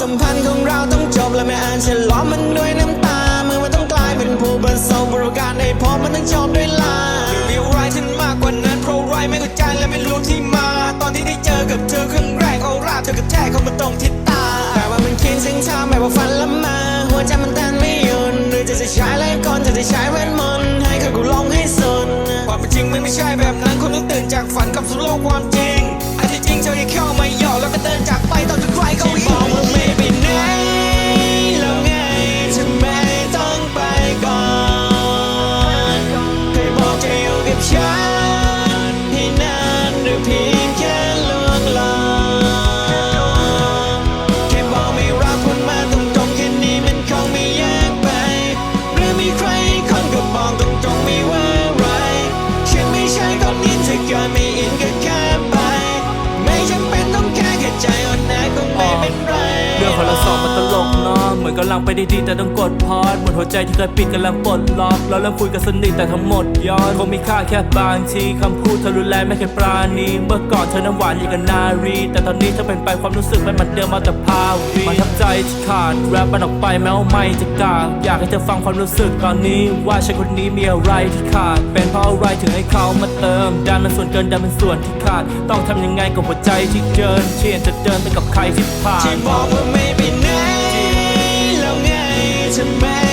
สัมพันธ์ของเราต้องจบและไม่อาจฉลองมันด้วยน้ำตาเมื่อมันต้องกลายเป็นผู้ประสบประการในพบมันต้องจบด้วยลามีอะไรที่มากกว่านั้นเพราะไรไม่เข้าใจและไม่รู้ที่มา ตอนที่ได้เจอกับเธอครั้งแรกโอราเธอกระแทกเข้ามาตรงที่ตาแต่ว่ามันคิดถึงเธอแบบว่าฝันละมา หัวใจมันเต้นไม่หยุดหรือจะจะใช้ไล่ก่อนจะจะใช้เวทมนต์ให้เขากูลงให้สุดความเป็นจริงมันไม่ใช่แบบนั้นคนต้องตื่นจากฝันกับสู่โลกความจริงอันที่จริงเธอแค่เข้ามาหยอกแล้วก็เดินจากไปตอนจะ มือนกำลังไปดีๆแต่ต้องกดพอดหมดหัวใจที่เคยปิดกำลังปลดล็อกเราเริ่มคุยกันสนิทแต่ทั้งหมดย้อนคงมีค่าแค่บางทีคำพูดเธอรุนแรงไม่เคยปราณีเมื่อก่อนเธอน้ำหวานอย่างกับนารี แต่ตอนนี้เธอเป็นไปความรู้สึกไม่เหมือนเดิมมาแต่พาวีมันทับใจที่ขาดแรปมันออกไปแม้ว่าไม่จะกล้าอยากให้เธอฟังความรู้สึกตอนนี้ ว่าฉันคนนี้มีอะไรที่ขาด เป็นเพราะอะไรถึงให้เขามาเติมดันมันส่วนเกินดันเป็นส่วนที่ขาด ต้องทำยังไงกับหัวใจที่เกินเชียนจะเดินไปกับใครที่ผ่านที่บอกว่าไม่ to